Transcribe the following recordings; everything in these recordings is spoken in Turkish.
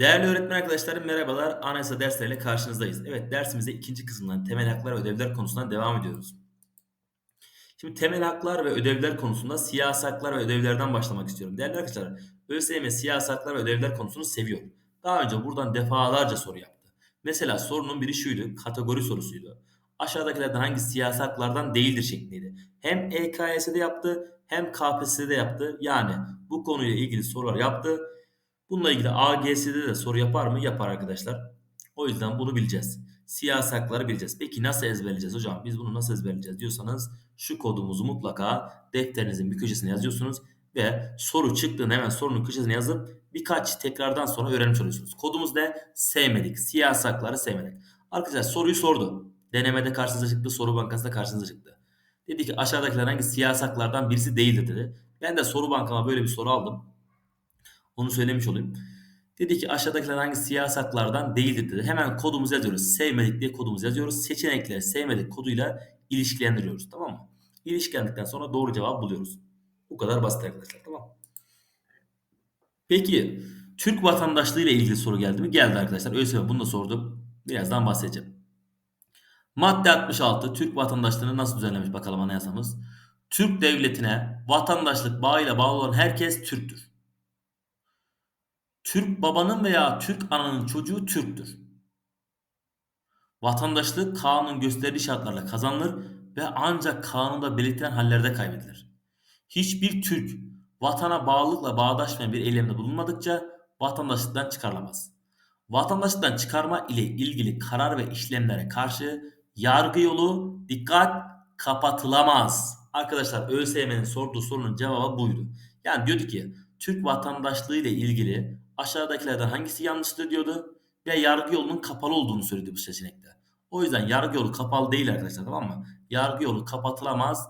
Değerli öğretmen arkadaşlarım merhabalar. Anayasa dersleriyle karşınızdayız. Evet dersimize ikinci kısımdan temel haklar ve ödevler konusundan devam ediyoruz. Şimdi temel haklar ve ödevler konusunda siyasi haklar ve ödevlerden başlamak istiyorum. Değerli arkadaşlar ÖSYM siyasi haklar ve ödevler konusunu seviyor. Daha önce buradan defalarca soru yaptı. Mesela sorunun biri şuydu, kategori sorusuydu. Aşağıdakilerden hangi siyasi haklardan değildir şeklindeydi. Hem EKS'de yaptı hem KPSS'de yaptı. Yani bu konuyla ilgili sorular yaptı. Bununla ilgili AGS'de de soru yapar mı? Yapar arkadaşlar. O yüzden bunu bileceğiz. Siyasi hakları bileceğiz. Peki nasıl ezberleyeceğiz hocam? Biz bunu nasıl ezberleyeceğiz diyorsanız şu kodumuzu mutlaka defterinizin bir köşesine yazıyorsunuz ve soru çıktığında hemen sorunun köşesine yazıp birkaç tekrardan sonra öğrenmiş oluyorsunuz. Kodumuz ne? Sevmedik. Siyasi hakları sevmedik. Arkadaşlar soruyu sordu. Denemede karşınıza çıktı, soru bankasında karşınıza çıktı. Dedi ki aşağıdakiler hangi siyasi haklardan birisi değildir dedi. Ben de soru bankama böyle bir soru aldım. Onu söylemiş olayım. Dedi ki aşağıdakiler hangi siyasi haklardan değildir dedi. Hemen kodumuzu yazıyoruz. Sevmedik diye kodumuzu yazıyoruz. Seçenekleri sevmedik koduyla ilişkilendiriyoruz. Tamam mı? İlişkilendikten sonra doğru cevabı buluyoruz. Bu kadar basit arkadaşlar. Tamam Peki Türk vatandaşlığı ile ilgili soru geldi mi? Geldi arkadaşlar. ÖSYM bunu da sordum. Birazdan bahsedeceğim. Madde 66 Türk vatandaşlığını nasıl düzenlemiş bakalım anayasamız. Türk devletine vatandaşlık bağıyla bağlı olan herkes Türktür. Türk babanın veya Türk ananın çocuğu Türktür. Vatandaşlık kanun gösterdiği şartlarla kazanılır ve ancak kanunda belirtilen hallerde kaybedilir. Hiçbir Türk vatana bağlılıkla bağdaşmayan bir eylemde bulunmadıkça vatandaşlıktan çıkarılamaz. Vatandaşlıktan çıkarma ile ilgili karar ve işlemlere karşı yargı yolu dikkat kapatılamaz. Arkadaşlar ÖSYM'nin sorduğu sorunun cevabı buydu. Yani diyordu ki Türk vatandaşlığı ile ilgili aşağıdakilerden hangisi yanlıştır diyordu ve yargı yolunun kapalı olduğunu söyledi bu seçenekte. O yüzden yargı yolu kapalı değil arkadaşlar tamam mı? Yargı yolu kapatılamaz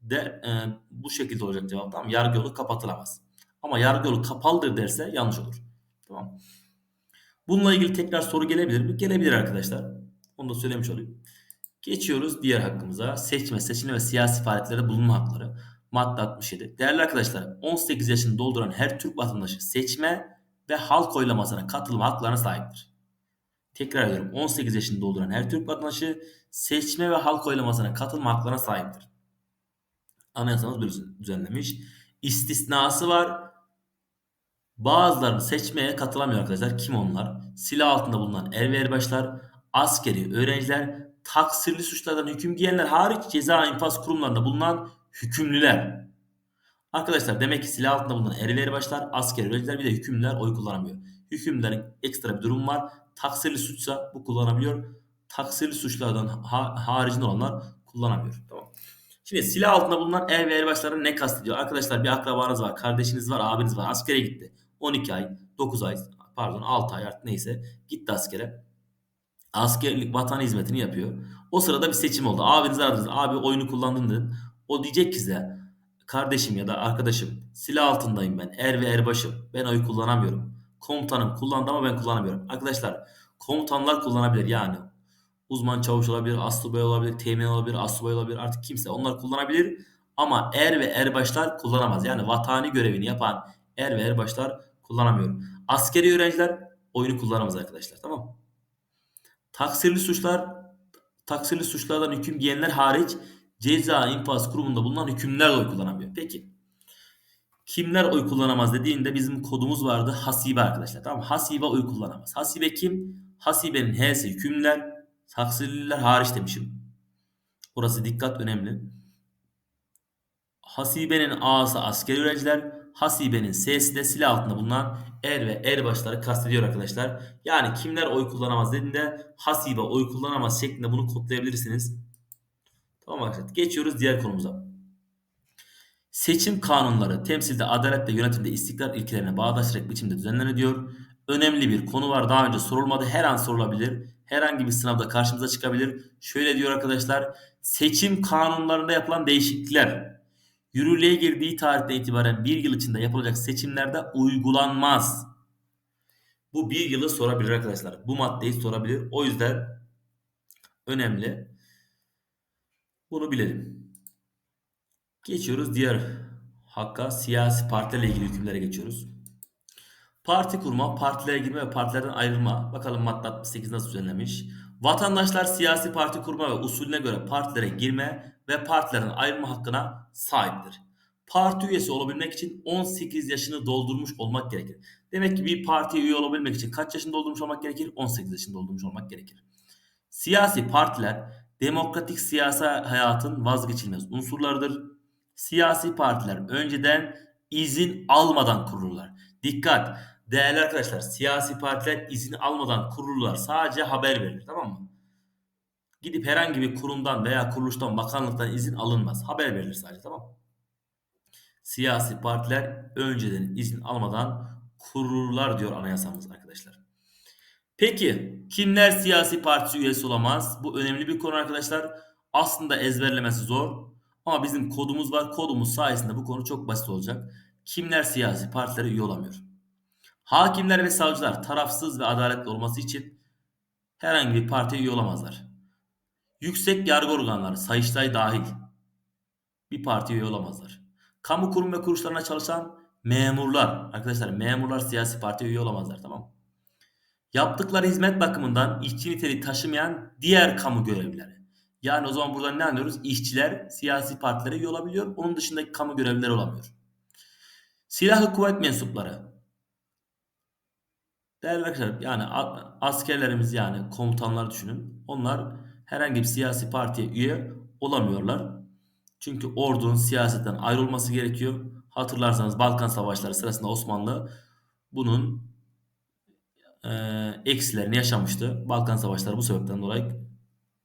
de e, bu şekilde olacak cevap tamam mı? Yargı yolu kapatılamaz. Ama yargı yolu kapalıdır derse yanlış olur. Tamam Bununla ilgili tekrar soru gelebilir mi? Gelebilir arkadaşlar. Onu da söylemiş olayım. Geçiyoruz diğer hakkımıza. Seçme, seçilme ve siyasi faaliyetlerde bulunma hakları. Madde 67. Değerli arkadaşlar 18 yaşını dolduran her Türk vatandaşı seçme ve halk oylamasına katılma haklarına sahiptir. Tekrar ediyorum 18 yaşını dolduran her Türk vatandaşı seçme ve halk oylamasına katılma haklarına sahiptir. Anayasamız böyle düzenlemiş. İstisnası var. Bazıları seçmeye katılamıyor arkadaşlar. Kim onlar? Silah altında bulunan er ve erbaşlar, askeri öğrenciler, taksirli suçlardan hüküm giyenler hariç ceza infaz kurumlarında bulunan hükümlüler. Arkadaşlar demek ki silah altında bulunan erileri başlar, asker öğrenciler bir de hükümlüler oy kullanamıyor. Hükümlerin ekstra bir durum var. Taksirli suçsa bu kullanabiliyor. Taksirli suçlardan ha haricinde olanlar kullanamıyor. Tamam. Şimdi silah altında bulunan er ve erbaşları ne kastediyor? Arkadaşlar bir akrabanız var, kardeşiniz var, abiniz var. Askere gitti. 12 ay, 9 ay, pardon 6 ay artık neyse gitti askere. Askerlik vatan hizmetini yapıyor. O sırada bir seçim oldu. Abiniz aradınız. Abi oyunu kullandın dedin. O diyecek ki size kardeşim ya da arkadaşım silah altındayım ben. Er ve erbaşım. Ben oy kullanamıyorum. Komutanım kullandı ama ben kullanamıyorum. Arkadaşlar komutanlar kullanabilir yani. Uzman çavuş olabilir, asubay olabilir, teğmen olabilir, asubay olabilir artık kimse onlar kullanabilir. Ama er ve erbaşlar kullanamaz. Yani vatani görevini yapan er ve erbaşlar kullanamıyor. Askeri öğrenciler oyunu kullanamaz arkadaşlar tamam Taksirli suçlar taksirli suçlardan hüküm giyenler hariç ceza infaz kurumunda bulunan hükümler oy kullanamıyor. Peki kimler oy kullanamaz dediğinde bizim kodumuz vardı hasibe arkadaşlar. Tamam Hasibe oy kullanamaz. Hasibe kim? Hasibenin H'si hükümler, taksirliler hariç demişim. Orası dikkat önemli. Hasibenin A'sı askeri öğrenciler, Hasibe'nin S'si de silah altında bulunan er ve erbaşları kastediyor arkadaşlar. Yani kimler oy kullanamaz dediğinde Hasibe oy kullanamaz şeklinde bunu kodlayabilirsiniz. Tamam arkadaşlar. Geçiyoruz diğer konumuza. Seçim kanunları temsilde adalet ve yönetimde istikrar ilkelerine bağdaşarak biçimde düzenleniyor. Önemli bir konu var. Daha önce sorulmadı. Her an sorulabilir. Herhangi bir sınavda karşımıza çıkabilir. Şöyle diyor arkadaşlar. Seçim kanunlarında yapılan değişiklikler yürürlüğe girdiği tarihten itibaren bir yıl içinde yapılacak seçimlerde uygulanmaz. Bu bir yılı sorabilir arkadaşlar. Bu maddeyi sorabilir. O yüzden önemli. Bunu bilelim. Geçiyoruz diğer hakka siyasi partilerle ilgili hükümlere geçiyoruz. Parti kurma, partilere girme ve partilerden ayrılma. Bakalım madde 68 nasıl düzenlemiş. Vatandaşlar siyasi parti kurma ve usulüne göre partilere girme ve partilerden ayrılma hakkına sahiptir. Parti üyesi olabilmek için 18 yaşını doldurmuş olmak gerekir. Demek ki bir partiye üye olabilmek için kaç yaşını doldurmuş olmak gerekir? 18 yaşını doldurmuş olmak gerekir. Siyasi partiler demokratik siyasi hayatın vazgeçilmez unsurlarıdır. Siyasi partiler önceden izin almadan kurulurlar. Dikkat! Değerli arkadaşlar siyasi partiler izin almadan kurulurlar. Sadece haber verilir tamam mı? Gidip herhangi bir kurumdan veya kuruluştan, bakanlıktan izin alınmaz. Haber verilir sadece tamam mı? Siyasi partiler önceden izin almadan kurulurlar diyor anayasamız arkadaşlar. Peki kimler siyasi parti üyesi olamaz? Bu önemli bir konu arkadaşlar. Aslında ezberlemesi zor. Ama bizim kodumuz var. Kodumuz sayesinde bu konu çok basit olacak. Kimler siyasi partilere üye olamıyor? Hakimler ve savcılar tarafsız ve adaletli olması için herhangi bir partiye üye olamazlar. Yüksek yargı organları, Sayıştay dahil bir partiye üye olamazlar. Kamu kurum ve kuruluşlarına çalışan memurlar, arkadaşlar memurlar siyasi partiye üye olamazlar tamam mı? Yaptıkları hizmet bakımından işçi niteliği taşımayan diğer kamu görevlileri. Yani o zaman buradan ne anlıyoruz? İşçiler siyasi partilere üye olabiliyor. Onun dışındaki kamu görevlileri olamıyor. Silahlı kuvvet mensupları. Değerli arkadaşlar yani askerlerimiz yani komutanlar düşünün. Onlar herhangi bir siyasi partiye üye olamıyorlar. Çünkü ordunun siyasetten ayrılması gerekiyor. Hatırlarsanız Balkan Savaşları sırasında Osmanlı bunun e, eksilerini yaşamıştı. Balkan Savaşları bu sebepten dolayı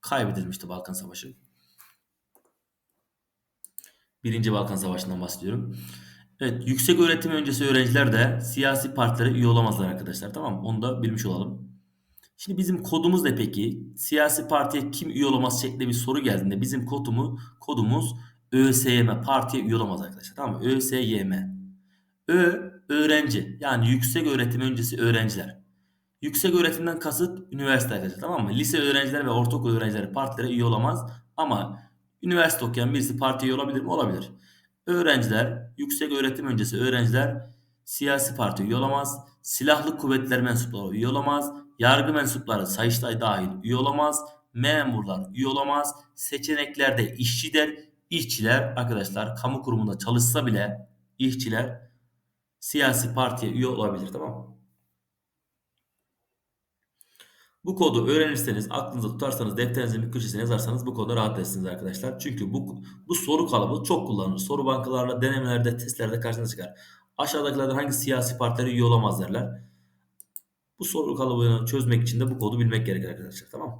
kaybedilmişti Balkan Savaşı. Birinci Balkan Savaşı'ndan bahsediyorum. Evet, yüksek öğretim öncesi öğrenciler de siyasi partilere üye olamazlar arkadaşlar. Tamam? Onu da bilmiş olalım. Şimdi bizim kodumuz ne peki? Siyasi partiye kim üye olamaz şeklinde bir soru geldiğinde bizim kodumu, kodumuz ÖSYM partiye üye olamaz arkadaşlar. Tamam mı? ÖSYM. Ö öğrenci yani yüksek öğretim öncesi öğrenciler. Yüksek öğretimden kasıt üniversite arkadaşlar tamam mı? Lise öğrencileri ve ortaokul öğrencileri partilere üye olamaz ama üniversite okuyan birisi partiye üye olabilir mi? Olabilir. Öğrenciler, yüksek öğretim öncesi öğrenciler siyasi parti üye olamaz. Silahlı kuvvetler mensupları üye olamaz. Yargı mensupları Sayıştay dahil üye olamaz. Memurlar üye olamaz. Seçeneklerde işçiler, işçiler arkadaşlar kamu kurumunda çalışsa bile işçiler siyasi partiye üye olabilir tamam mı? Bu kodu öğrenirseniz, aklınızda tutarsanız, defterinizin bir köşesine yazarsanız bu konuda rahat edersiniz arkadaşlar. Çünkü bu, bu soru kalıbı çok kullanılır. Soru bankalarla, denemelerde, testlerde karşınıza çıkar. Aşağıdakilerden hangi siyasi partilere üye olamaz derler. Bu soru kalıbını çözmek için de bu kodu bilmek gerekir arkadaşlar. Tamam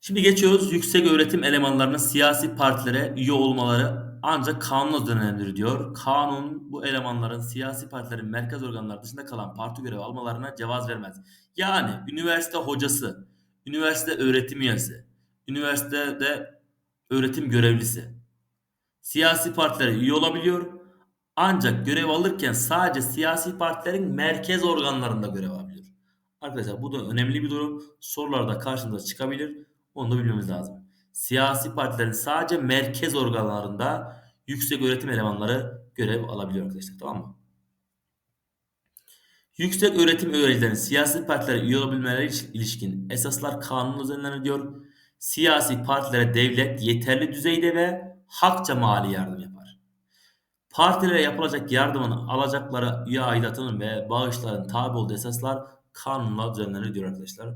Şimdi geçiyoruz yüksek öğretim elemanlarının siyasi partilere üye olmaları ancak kanunla düzenlenir diyor. Kanun bu elemanların siyasi partilerin merkez organları dışında kalan parti görevi almalarına cevaz vermez. Yani üniversite hocası, üniversite öğretim üyesi, üniversitede öğretim görevlisi siyasi partilere üye olabiliyor. Ancak görev alırken sadece siyasi partilerin merkez organlarında görev alabiliyor. Arkadaşlar bu da önemli bir durum. Sorularda karşımıza çıkabilir. Onu da bilmemiz lazım siyasi partilerin sadece merkez organlarında yüksek öğretim elemanları görev alabiliyor arkadaşlar tamam mı? Yüksek öğretim öğrencilerinin siyasi partilere üye olabilmeleri ilişkin esaslar kanun üzerinden diyor. Siyasi partilere devlet yeterli düzeyde ve hakça mali yardım yapar. Partilere yapılacak yardımın alacakları üye aidatının ve bağışların tabi olduğu esaslar kanunla düzenlenir diyor arkadaşlar.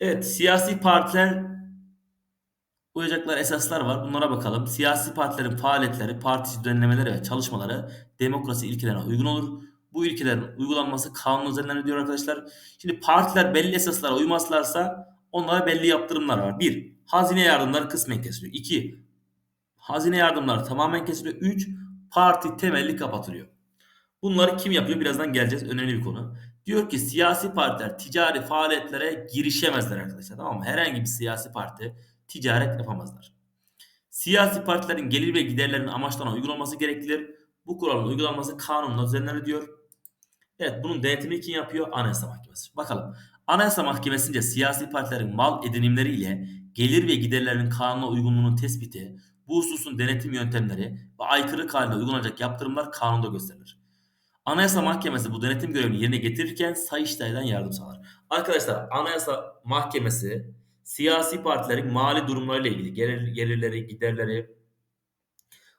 Evet siyasi partiler Uyacaklar esaslar var. Bunlara bakalım. Siyasi partilerin faaliyetleri, parti düzenlemeleri ve çalışmaları demokrasi ilkelerine uygun olur. Bu ilkelerin uygulanması kanun üzerinden diyor arkadaşlar. Şimdi partiler belli esaslara uymazlarsa onlara belli yaptırımlar var. 1. Hazine yardımları kısmen kesiliyor. 2. Hazine yardımları tamamen kesiliyor. 3. Parti temelli kapatılıyor. Bunları kim yapıyor? Birazdan geleceğiz. Önemli bir konu. Diyor ki siyasi partiler ticari faaliyetlere girişemezler arkadaşlar. Tamam mı? Herhangi bir siyasi parti ticaret yapamazlar. Siyasi partilerin gelir ve giderlerinin amaçlarına uygun olması gereklidir. Bu kuralın uygulanması kanunla düzenlenir diyor. Evet bunun denetimini kim yapıyor? Anayasa Mahkemesi. Bakalım. Anayasa Mahkemesi'nce siyasi partilerin mal edinimleri ile gelir ve giderlerinin kanuna uygunluğunun tespiti, bu hususun denetim yöntemleri ve aykırı halinde uygulanacak yaptırımlar kanunda gösterilir. Anayasa Mahkemesi bu denetim görevini yerine getirirken Sayıştay'dan yardım sağlar. Arkadaşlar Anayasa Mahkemesi siyasi partilerin mali durumlarıyla ilgili gelir, gelirleri, giderleri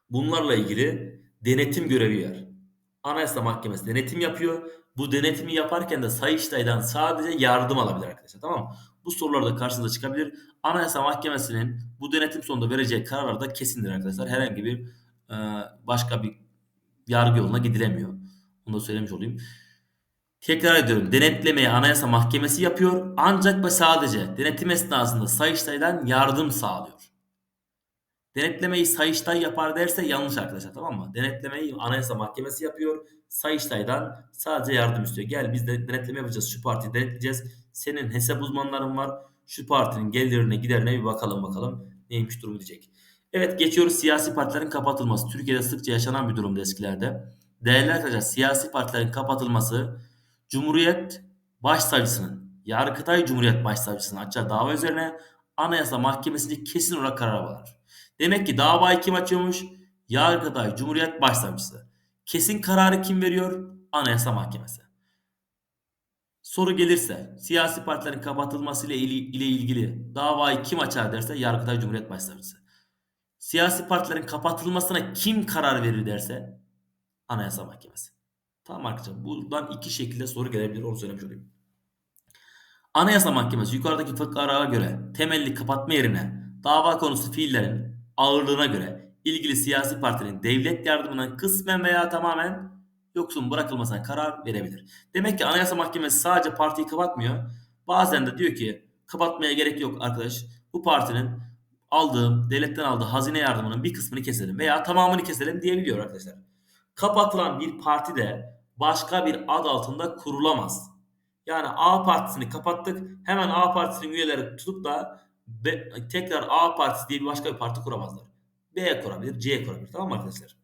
bunlarla ilgili denetim görevi var. Anayasa Mahkemesi denetim yapıyor. Bu denetimi yaparken de Sayıştay'dan sadece yardım alabilir arkadaşlar. Tamam mı? Bu sorular da karşınıza çıkabilir. Anayasa Mahkemesi'nin bu denetim sonunda vereceği kararlar da kesindir arkadaşlar. Herhangi bir başka bir yargı yoluna gidilemiyor. Bunu da söylemiş olayım. Tekrar ediyorum. Denetlemeyi Anayasa Mahkemesi yapıyor. Ancak ve sadece denetim esnasında Sayıştay'dan yardım sağlıyor. Denetlemeyi Sayıştay yapar derse yanlış arkadaşlar tamam mı? Denetlemeyi Anayasa Mahkemesi yapıyor. Sayıştay'dan sadece yardım istiyor. Gel biz de denetleme yapacağız. Şu partiyi denetleyeceğiz. Senin hesap uzmanların var. Şu partinin gelirine giderine bir bakalım bakalım. Neymiş durum diyecek. Evet geçiyoruz siyasi partilerin kapatılması. Türkiye'de sıkça yaşanan bir durumda eskilerde. Değerli arkadaşlar siyasi partilerin kapatılması Cumhuriyet Başsavcısının Yargıtay Cumhuriyet Başsavcısının açacağı dava üzerine Anayasa Mahkemesi'nce kesin olarak karar alır. Demek ki davayı kim açıyormuş? Yargıtay Cumhuriyet Başsavcısı. Kesin kararı kim veriyor? Anayasa Mahkemesi. Soru gelirse siyasi partilerin kapatılması ile ile ilgili davayı kim açar derse Yargıtay Cumhuriyet Başsavcısı. Siyasi partilerin kapatılmasına kim karar verir derse Anayasa Mahkemesi. Tamam arkadaşlar. Buradan iki şekilde soru gelebilir. Onu söylemiş olayım. Anayasa Mahkemesi yukarıdaki fıkraya göre temelli kapatma yerine dava konusu fiillerin ağırlığına göre ilgili siyasi partinin devlet yardımından kısmen veya tamamen yoksun bırakılmasına karar verebilir. Demek ki Anayasa Mahkemesi sadece partiyi kapatmıyor. Bazen de diyor ki kapatmaya gerek yok arkadaş. Bu partinin aldığım, devletten aldığı hazine yardımının bir kısmını keselim veya tamamını keselim diyebiliyor arkadaşlar. Kapatılan bir parti de başka bir ad altında kurulamaz. Yani A partisini kapattık. Hemen A partisinin üyeleri tutup da B, tekrar A partisi diye bir başka bir parti kuramazlar. B kurabilir, C kurabilir. Tamam mı arkadaşlar?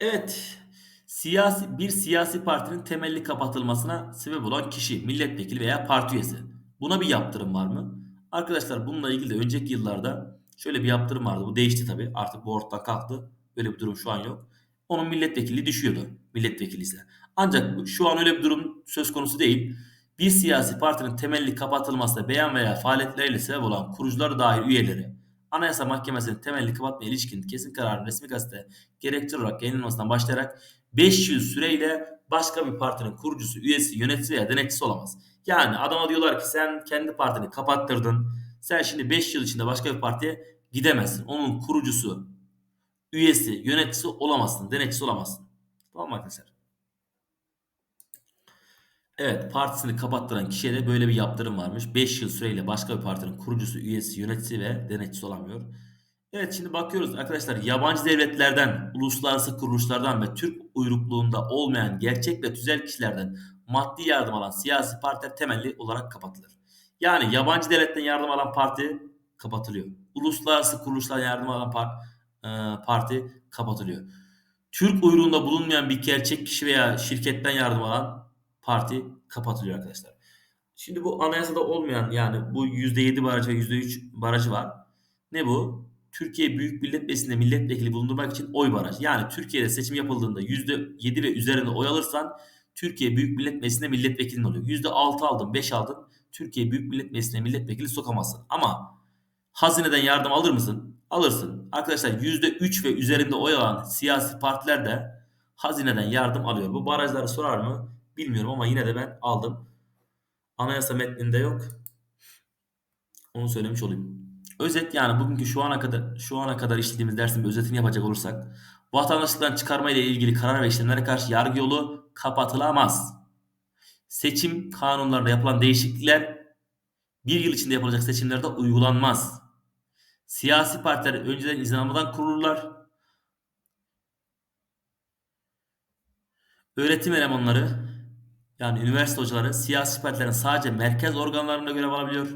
Evet. Siyasi bir siyasi partinin temelli kapatılmasına sebep olan kişi, milletvekili veya parti üyesi. Buna bir yaptırım var mı? Arkadaşlar bununla ilgili de önceki yıllarda şöyle bir yaptırım vardı. Bu değişti tabii. Artık bu ortadan kalktı. Böyle bir durum şu an yok. Onun milletvekili düşüyordu. Milletvekili. Ancak şu an öyle bir durum söz konusu değil. Bir siyasi partinin temelli kapatılmasına beyan veya faaliyetleriyle sebep olan kurucuları dahil üyeleri Anayasa Mahkemesi'nin temelli kapatmaya ilişkin kesin kararın resmi gazete gerekçe olarak yayınlanmasından başlayarak 5 yıl süreyle başka bir partinin kurucusu, üyesi, yöneticisi veya denetçisi olamaz. Yani adama diyorlar ki sen kendi partini kapattırdın. Sen şimdi 5 yıl içinde başka bir partiye gidemezsin. Onun kurucusu, üyesi, yöneticisi olamazsın, denetçisi olamazsın. Tamam mı arkadaşlar? Evet partisini kapattıran kişiye de böyle bir yaptırım varmış. 5 yıl süreyle başka bir partinin kurucusu, üyesi, yöneticisi ve denetçisi olamıyor. Evet şimdi bakıyoruz arkadaşlar yabancı devletlerden, uluslararası kuruluşlardan ve Türk uyrukluğunda olmayan gerçek ve tüzel kişilerden maddi yardım alan siyasi partiler temelli olarak kapatılır. Yani yabancı devletten yardım alan parti kapatılıyor. Uluslararası kuruluşlardan yardım alan par e, parti kapatılıyor. Türk uyruğunda bulunmayan bir gerçek kişi veya şirketten yardım alan parti kapatılıyor arkadaşlar. Şimdi bu anayasada olmayan yani bu %7 barajı ve %3 barajı var. Ne bu? Türkiye Büyük Millet Meclisi'nde milletvekili bulundurmak için oy barajı. Yani Türkiye'de seçim yapıldığında %7 ve üzerinde oy alırsan Türkiye Büyük Millet Meclisi'nde milletvekilin oluyor. %6 aldın, 5 aldın. Türkiye Büyük Millet Meclisi'ne milletvekili sokamazsın. Ama hazineden yardım alır mısın? Alırsın. Arkadaşlar %3 ve üzerinde oy alan siyasi partiler de hazineden yardım alıyor. Bu barajları sorar mı? Bilmiyorum ama yine de ben aldım. Anayasa metninde yok. Onu söylemiş olayım. Özet yani bugünkü şu ana kadar şu ana kadar işlediğimiz dersin bir özetini yapacak olursak vatandaşlıktan çıkarma ile ilgili karar ve işlemlere karşı yargı yolu kapatılamaz. Seçim kanunlarında yapılan değişiklikler bir yıl içinde yapılacak seçimlerde uygulanmaz. Siyasi partiler önceden izin almadan kurulurlar. Öğretim elemanları yani üniversite hocaları siyasi partilerin sadece merkez organlarında görev alabiliyor.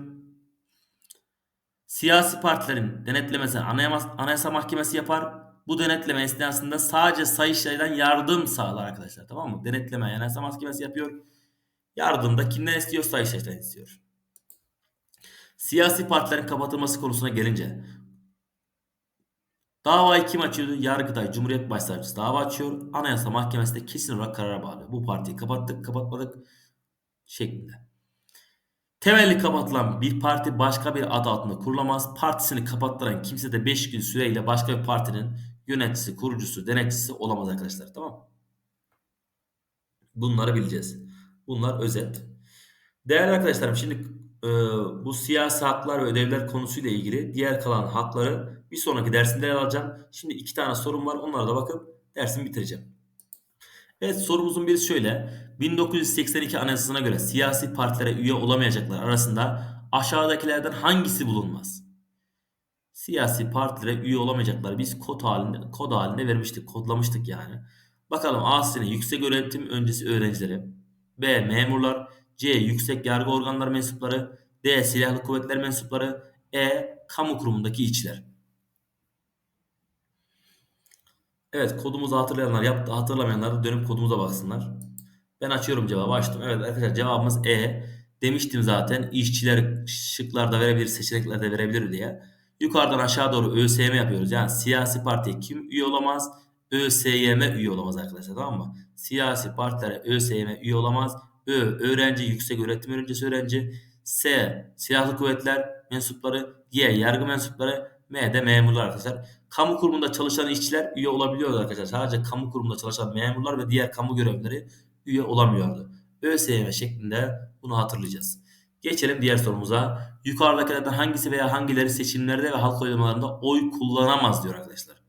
Siyasi partilerin denetlemesini anayasa mahkemesi yapar. Bu denetleme esnasında sadece Sayıştay'dan yardım sağlar arkadaşlar. Tamam mı? Denetleme anayasa mahkemesi yapıyor. Yardım da kimden istiyor? Sayıştay'dan istiyor. Siyasi partilerin kapatılması konusuna gelince Davayı kim açıyordu? Yargıtay Cumhuriyet Başsavcısı dava açıyor. Anayasa Mahkemesi de kesin olarak karara bağlıyor. Bu partiyi kapattık, kapatmadık şeklinde. Temelli kapatılan bir parti başka bir adı altında kurulamaz. Partisini kapattıran kimse de 5 gün süreyle başka bir partinin yöneticisi, kurucusu, denetçisi olamaz arkadaşlar. Tamam mı? Bunları bileceğiz. Bunlar özet. Değerli arkadaşlarım şimdi e, bu siyasi haklar ve ödevler konusuyla ilgili diğer kalan hakları bir sonraki dersimde ele alacağım. Şimdi iki tane sorum var. Onlara da bakıp dersimi bitireceğim. Evet sorumuzun biri şöyle. 1982 Anayasası'na göre siyasi partilere üye olamayacaklar arasında aşağıdakilerden hangisi bulunmaz? Siyasi partilere üye olamayacaklar. Biz kod halinde, kod halinde vermiştik, kodlamıştık yani. Bakalım A yüksek öğretim öncesi öğrencileri. B. Memurlar. C. Yüksek yargı organları mensupları. D. Silahlı kuvvetler mensupları. E. Kamu kurumundaki işçiler. Evet kodumuzu hatırlayanlar yaptı. Hatırlamayanlar da dönüp kodumuza baksınlar. Ben açıyorum cevabı açtım. Evet arkadaşlar cevabımız E. Demiştim zaten işçiler şıklarda verebilir, seçeneklerde verebilir diye. Yukarıdan aşağı doğru ÖSYM yapıyoruz. Yani siyasi partiye kim üye olamaz? ÖSYM üye olamaz arkadaşlar tamam mı? Siyasi partilere ÖSYM üye olamaz. Ö. Öğrenci, yüksek öğretim öğrencisi öğrenci. S. Silahlı kuvvetler mensupları. Y. Yargı mensupları. M de memurlar arkadaşlar. Kamu kurumunda çalışan işçiler üye olabiliyordu arkadaşlar. Sadece kamu kurumunda çalışan memurlar ve diğer kamu görevlileri üye olamıyordu. ÖSYM şeklinde bunu hatırlayacağız. Geçelim diğer sorumuza. Yukarıdakilerden hangisi veya hangileri seçimlerde ve halk oylamalarında oy kullanamaz diyor arkadaşlar.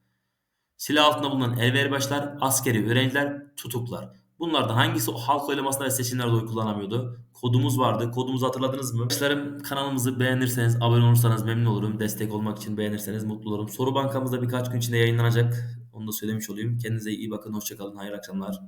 Silah altında bulunan elverbaşlar, askeri öğrenciler, tutuklar. Bunlardan hangisi halk oylamasında ve seçimlerde oy kullanamıyordu? Kodumuz vardı. Kodumuzu hatırladınız mı? Arkadaşlarım kanalımızı beğenirseniz, abone olursanız memnun olurum. Destek olmak için beğenirseniz mutlu olurum. Soru bankamızda birkaç gün içinde yayınlanacak. Onu da söylemiş olayım. Kendinize iyi bakın. Hoşçakalın. Hayırlı akşamlar.